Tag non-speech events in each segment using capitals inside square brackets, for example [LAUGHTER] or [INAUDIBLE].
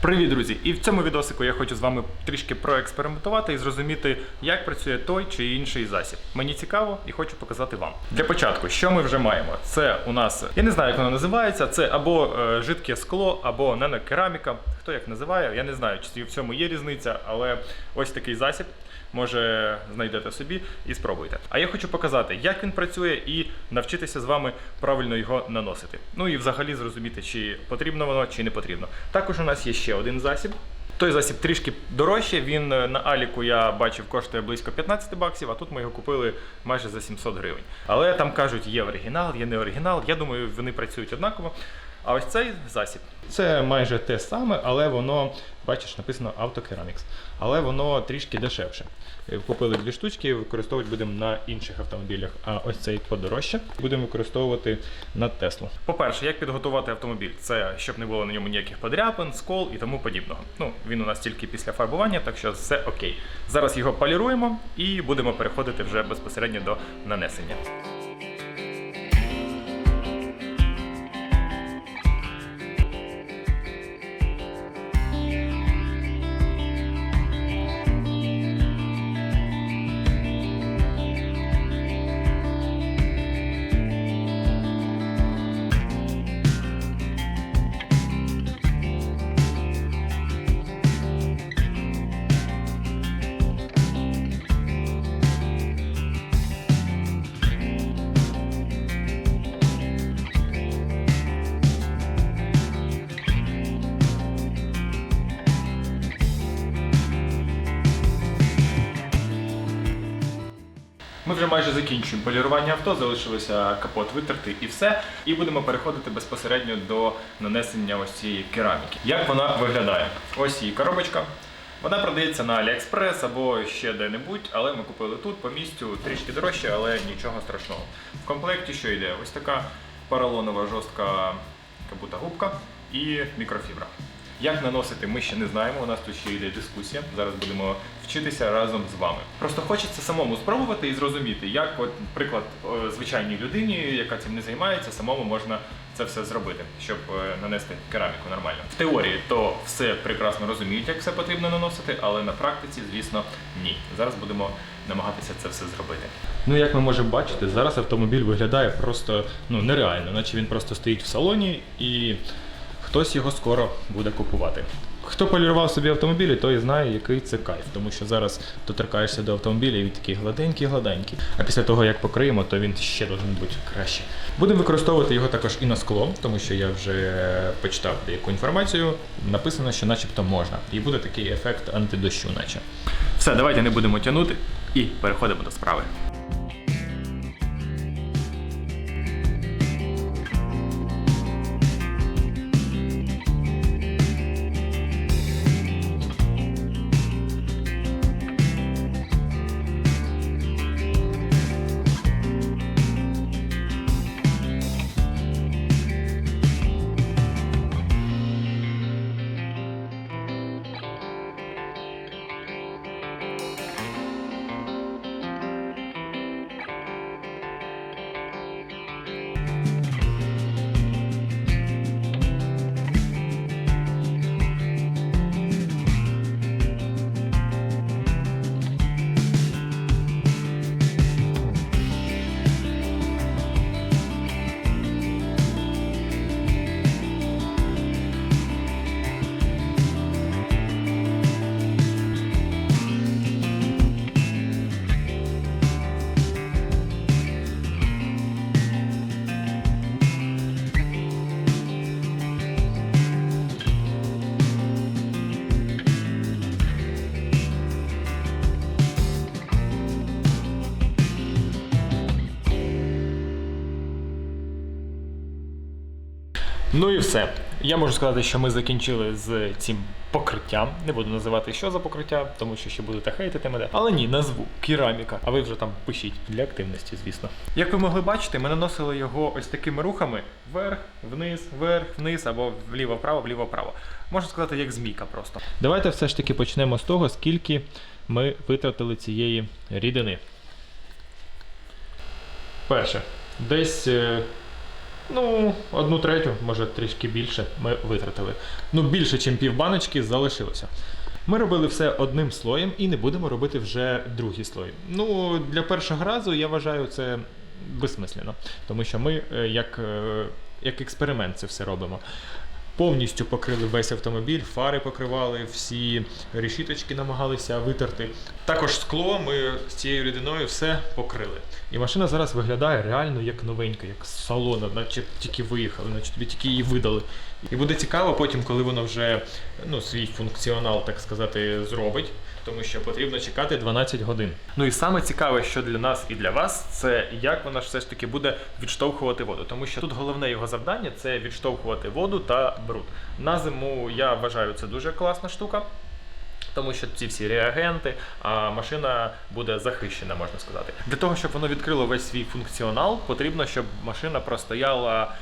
Привіт, друзі! І в цьому відосику я хочу з вами трішки проекспериментувати і зрозуміти, як працює той чи інший засіб. Мені цікаво і хочу показати вам. Для початку, що ми вже маємо? Це у нас, я не знаю, як воно називається. Це або е, жидке скло, або нанокераміка. Хто як називає, я не знаю, чи в цьому є різниця, але ось такий засіб. Може, знайдете собі і спробуйте. А я хочу показати, як він працює, і навчитися з вами правильно його наносити. Ну і взагалі зрозуміти, чи потрібно воно, чи не потрібно. Також у нас є ще один засіб. Той засіб трішки дорожче. Він е, на Аліку я бачив коштує близько 15 баксів, а тут ми його купили майже за 700 гривень. Але там кажуть, є оригінал, є не оригінал. Я думаю, вони працюють однаково. А ось цей засіб. Це майже те саме, але воно, бачиш, написано Autoceramics. Але воно трішки дешевше. Е, Купили дві штучки, використовувати будемо на інших автомобілях. А ось цей подорожче будемо використовувати на Теслу. По-перше, як підготувати автомобіль? Це щоб не було на ньому ніяких подряпин, скол і тому подібного. Ну, він у нас тільки після фарбування, так що все окей. Зараз його поліруємо і будемо переходити вже безпосередньо до нанесення. Ми вже майже закінчуємо полірування авто, залишилося капот витерти і все. І будемо переходити безпосередньо до нанесення ось цієї кераміки. Як вона виглядає? Ось її коробочка. Вона продається на AliExpress або ще де-небудь, але ми купили тут по місцю трішки дорожче, але нічого страшного. В комплекті що йде? Ось така поролонова жорстка кабута губка і мікрофібра. Як наносити, ми ще не знаємо. У нас тут ще йде дискусія. Зараз будемо вчитися разом з вами. Просто хочеться самому спробувати і зрозуміти, як, от, приклад, звичайній людині, яка цим не займається, самому можна це все зробити, щоб е, нанести кераміку нормально. В теорії то все прекрасно розуміють, як все потрібно наносити, але на практиці, звісно, ні. Зараз будемо намагатися це все зробити. Ну, як ми можемо бачити, зараз автомобіль виглядає просто ну нереально, наче він просто стоїть в салоні і хтось його скоро буде купувати. Хто полірував собі автомобілі, той знає, який це кайф, тому що зараз доторкаєшся до автомобіля, і він такий гладенький-гладенький. А після того, як покриємо, то він ще должен бути краще. Будемо використовувати його також і на скло, тому що я вже почитав деяку інформацію. Написано, що начебто можна. І буде такий ефект антидощу, наче. Все, давайте не будемо тягнути і переходимо до справи. Bye. Ну і все. Я можу сказати, що ми закінчили з цим покриттям. Не буду називати, що за покриття, тому що ще будете хейтити мене. Але ні, назву кераміка. А ви вже там пишіть для активності, звісно. Як ви могли бачити, ми наносили його ось такими рухами: вверх, вниз, вверх, вниз або вліво-вправо, вліво-вправо. Можна сказати, як змійка просто. Давайте все ж таки почнемо з того, скільки ми витратили цієї рідини. Перше, десь. Ну, одну третю, може трішки більше, ми витратили. Ну, більше, ніж пів баночки залишилося. Ми робили все одним слоєм і не будемо робити вже другий слой. Ну, для першого разу я вважаю це безсмислено, тому що ми е, як, е, як експеримент це все робимо. Повністю покрили весь автомобіль, фари покривали, всі решіточки намагалися витерти. Також скло ми з цією рідиною все покрили. І машина зараз виглядає реально як новенька, як з салону, наче тільки виїхали, наче тобі тільки її видали. І буде цікаво потім, коли воно вже ну, свій функціонал, так сказати, зробить. Тому що потрібно чекати 12 годин. Ну і саме цікаве, що для нас і для вас, це як вона ж все ж таки буде відштовхувати воду. Тому що тут головне його завдання це відштовхувати воду та бруд. На зиму я вважаю це дуже класна штука. Тому що ці всі реагенти, а машина буде захищена, можна сказати. Для того, щоб воно відкрило весь свій функціонал, потрібно, щоб машина простояла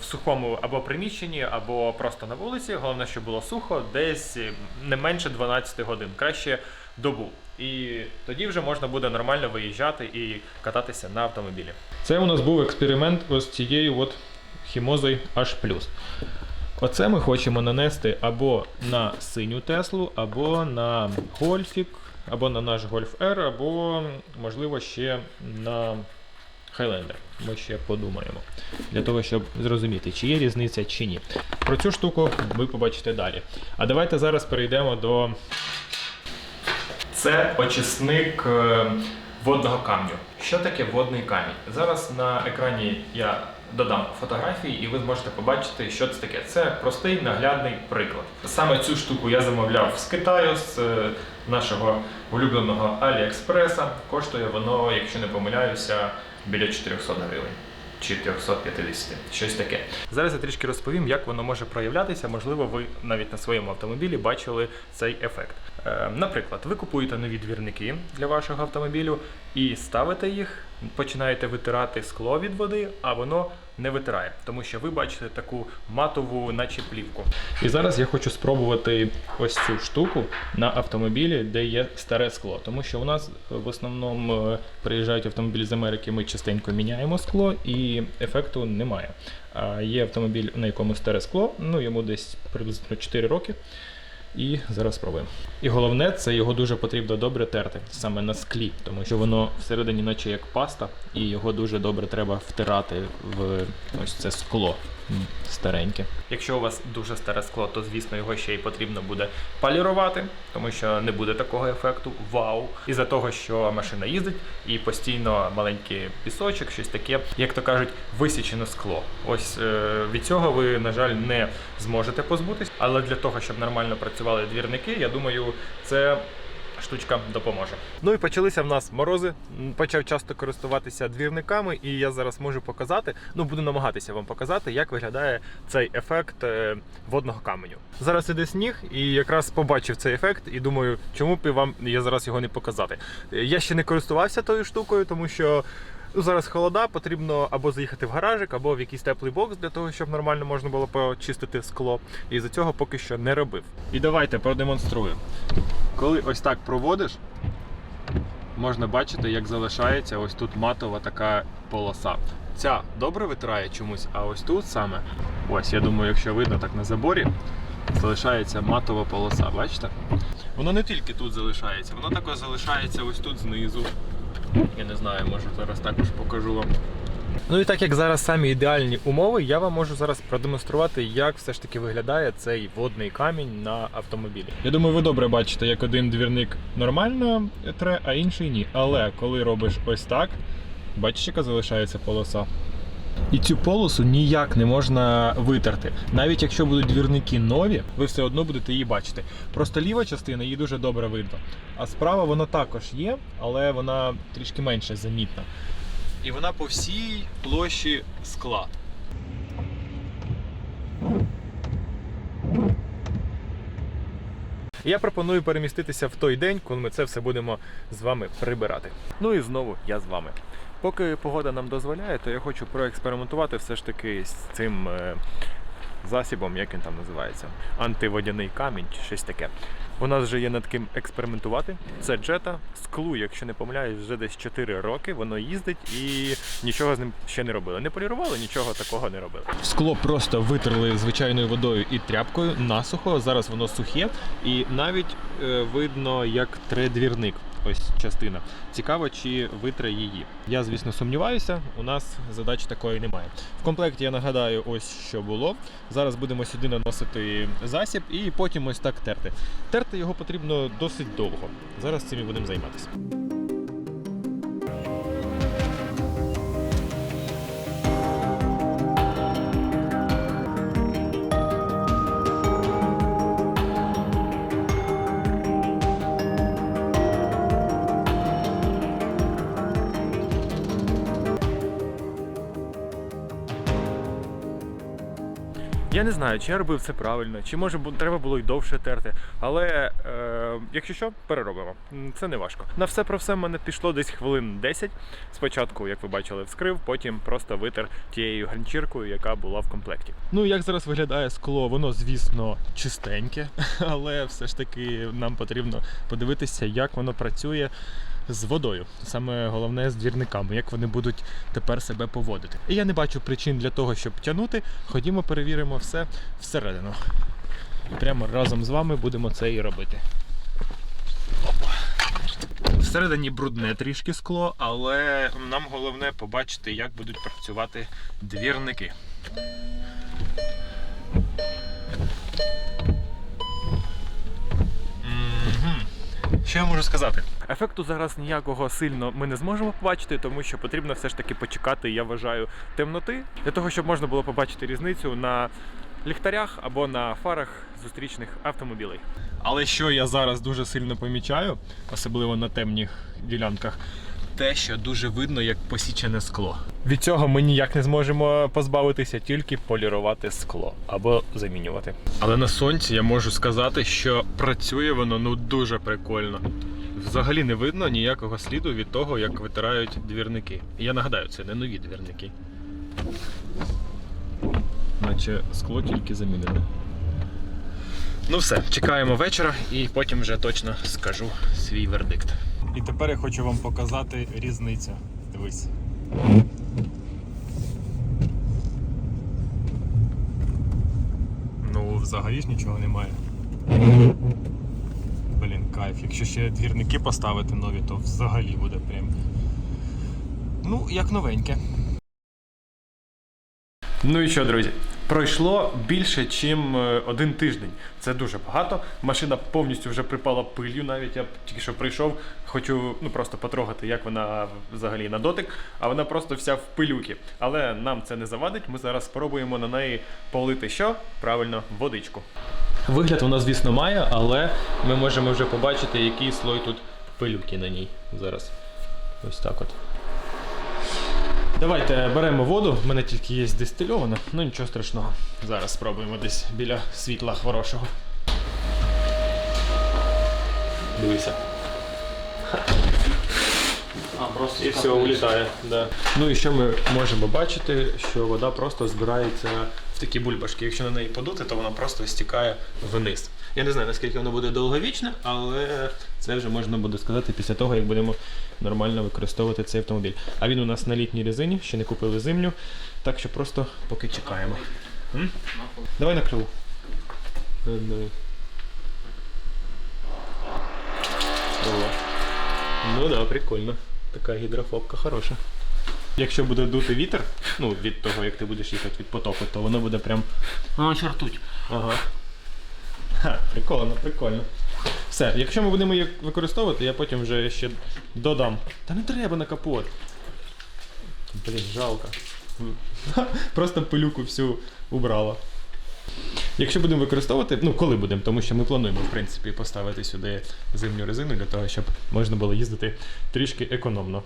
в сухому або приміщенні, або просто на вулиці. Головне, щоб було сухо, десь е, не менше 12 годин, краще добу. І тоді вже можна буде нормально виїжджати і кататися на автомобілі. Це у нас був експеримент ось цією от хімозою H+. Оце ми хочемо нанести або на синю Теслу, або на Гольфік, або на наш Golf R, або, можливо, ще на Highlander. Ми ще подумаємо. Для того, щоб зрозуміти, чи є різниця, чи ні. Про цю штуку ви побачите далі. А давайте зараз перейдемо до. Це очисник е, водного камню. Що таке водний камінь? Зараз на екрані я додам фотографії, і ви зможете побачити, що це таке. Це простий наглядний приклад. Саме цю штуку я замовляв з Китаю, з е, нашого улюбленого Аліекспреса. Коштує воно, якщо не помиляюся, біля 400 гривень. Чи 350, щось таке. Зараз я трішки розповім, як воно може проявлятися. Можливо, ви навіть на своєму автомобілі бачили цей ефект. Е, наприклад, ви купуєте нові двірники для вашого автомобілю і ставите їх, починаєте витирати скло від води, а воно не витирає, тому що ви бачите таку матову, наче плівку. І зараз я хочу спробувати ось цю штуку на автомобілі, де є старе скло. Тому що у нас в основному е, приїжджають автомобілі з Америки, ми частенько міняємо скло і ефекту немає. А є автомобіль, на якому старе скло, ну йому десь приблизно 4 роки. І зараз спробуємо. І головне, це його дуже потрібно добре терти саме на склі, тому що воно всередині, наче як паста, і його дуже добре треба втирати в ось це скло стареньке. Якщо у вас дуже старе скло, то звісно його ще й потрібно буде полірувати, тому що не буде такого ефекту вау. Із-за того, що машина їздить і постійно маленький пісочок, щось таке, як то кажуть, висічене скло. Ось е, від цього ви, на жаль, не зможете позбутись, але для того, щоб нормально працювали двірники, я думаю, це. Штучка допоможе. Ну і почалися в нас морози. Почав часто користуватися двірниками, і я зараз можу показати. Ну буду намагатися вам показати, як виглядає цей ефект е, водного каменю. Зараз іде сніг, і якраз побачив цей ефект, і думаю, чому б вам я зараз його не показати. Е, Я ще не користувався тою штукою, тому що. Ну, зараз холода, потрібно або заїхати в гаражик, або в якийсь теплий бокс для того, щоб нормально можна було почистити скло. І за цього поки що не робив. І давайте продемонструю. Коли ось так проводиш, можна бачити, як залишається ось тут матова така полоса. Ця добре витирає чомусь, а ось тут саме, ось я думаю, якщо видно так на заборі, залишається матова полоса. Бачите? Воно не тільки тут залишається, воно також залишається ось тут знизу. Я не знаю, може зараз також покажу вам. Ну і так як зараз самі ідеальні умови, я вам можу зараз продемонструвати, як все ж таки виглядає цей водний камінь на автомобілі. Я думаю, ви добре бачите, як один двірник нормально тре, а інший ні. Але коли робиш ось так, бачиш, яка залишається полоса. І цю полосу ніяк не можна витерти. Навіть якщо будуть двірники нові, ви все одно будете її бачити. Просто ліва частина її дуже добре видно. А справа вона також є, але вона трішки менше замітна. І вона по всій площі скла. Я пропоную переміститися в той день, коли ми це все будемо з вами прибирати. Ну і знову я з вами. Поки погода нам дозволяє, то я хочу проекспериментувати все ж таки з цим е, засібом, як він там називається, антиводяний камінь чи щось таке. У нас вже є над ким експериментувати. Це джета, склу, якщо не помиляюсь, вже десь 4 роки. Воно їздить і нічого з ним ще не робили. Не полірували, нічого такого не робили. Скло просто витерли звичайною водою і тряпкою насухо. Зараз воно сухе, і навіть е, видно, як тре двірник. Ось частина. Цікаво, чи витре її. Я, звісно, сумніваюся. У нас задачі такої немає. В комплекті я нагадаю, ось що було. Зараз будемо сюди наносити засіб і потім ось так терти. Терти його потрібно досить довго. Зараз цим і будемо займатися. Я не знаю, чи я робив це правильно, чи може треба було й довше терти. Але е, якщо що, переробимо. Це не важко. На все про все в мене пішло десь хвилин 10. Спочатку, як ви бачили, вскрив, потім просто витер тією ганчіркою, яка була в комплекті. Ну як зараз виглядає скло? Воно, звісно, чистеньке, [LAUGHS] але все ж таки нам потрібно подивитися, як воно працює з водою. Саме головне з двірниками, як вони будуть тепер себе поводити. І я не бачу причин для того, щоб тягнути. Ходімо, перевіримо все всередину. І прямо разом з вами будемо це і робити. Всередині брудне трішки скло, але нам головне побачити, як будуть працювати двірники. Що я можу сказати? Ефекту зараз ніякого сильно ми не зможемо побачити, тому що потрібно все ж таки почекати, я вважаю, темноти для того, щоб можна було побачити різницю на ліхтарях або на фарах зустрічних автомобілей. Але що я зараз дуже сильно помічаю, особливо на темних ділянках, те, що дуже видно, як посічене скло. Від цього ми ніяк не зможемо позбавитися, тільки полірувати скло або замінювати. Але на сонці я можу сказати, що працює воно ну дуже прикольно. Взагалі не видно ніякого сліду від того, як витирають двірники. Я нагадаю, це не нові двірники. Наче скло тільки замінене. Ну все, чекаємо вечора і потім вже точно скажу свій вердикт. І тепер я хочу вам показати різницю. Дивись. Ну, взагалі ж нічого немає. Блін, кайф. Якщо ще двірники поставити нові, то взагалі буде прям. Ну, як новеньке. Ну і що, друзі? Пройшло більше, ніж один тиждень. Це дуже багато. Машина повністю вже припала пилью. Навіть я тільки що прийшов, хочу ну просто потрогати, як вона взагалі на дотик, а вона просто вся в пилюки. Але нам це не завадить. Ми зараз спробуємо на неї полити що? Правильно, водичку. Вигляд вона, звісно, має, але ми можемо вже побачити, який слой тут пилюки на ній зараз. Ось так от. Давайте беремо воду, в мене тільки є дистильована, ну нічого страшного. Зараз спробуємо десь біля світла хорошого. Дивися. А, просто І все, улітає. Да. Ну і що ми можемо бачити, що вода просто збирається в такі бульбашки. Якщо на неї подути, то вона просто стікає вниз. Я не знаю, наскільки воно буде довговічне, але це вже можна буде сказати після того, як будемо нормально використовувати цей автомобіль. А він у нас на літній резині, ще не купили зимню, так що просто поки чекаємо. М? Давай на крилу. Е. Ну да, прикольно. Така гідрофобка хороша. Якщо буде дути вітер, ну від того, як ти будеш їхати від потоку, то воно буде прям. А, чертуть. Ага. Ха, прикольно, прикольно. Все, якщо ми будемо її використовувати, я потім вже ще додам. Та не треба на капот. Блін, жалко. [LAUGHS] Просто пилюку всю убрала. Якщо будемо використовувати, ну коли будемо, тому що ми плануємо в принципі поставити сюди зимню резину для того, щоб можна було їздити трішки економно.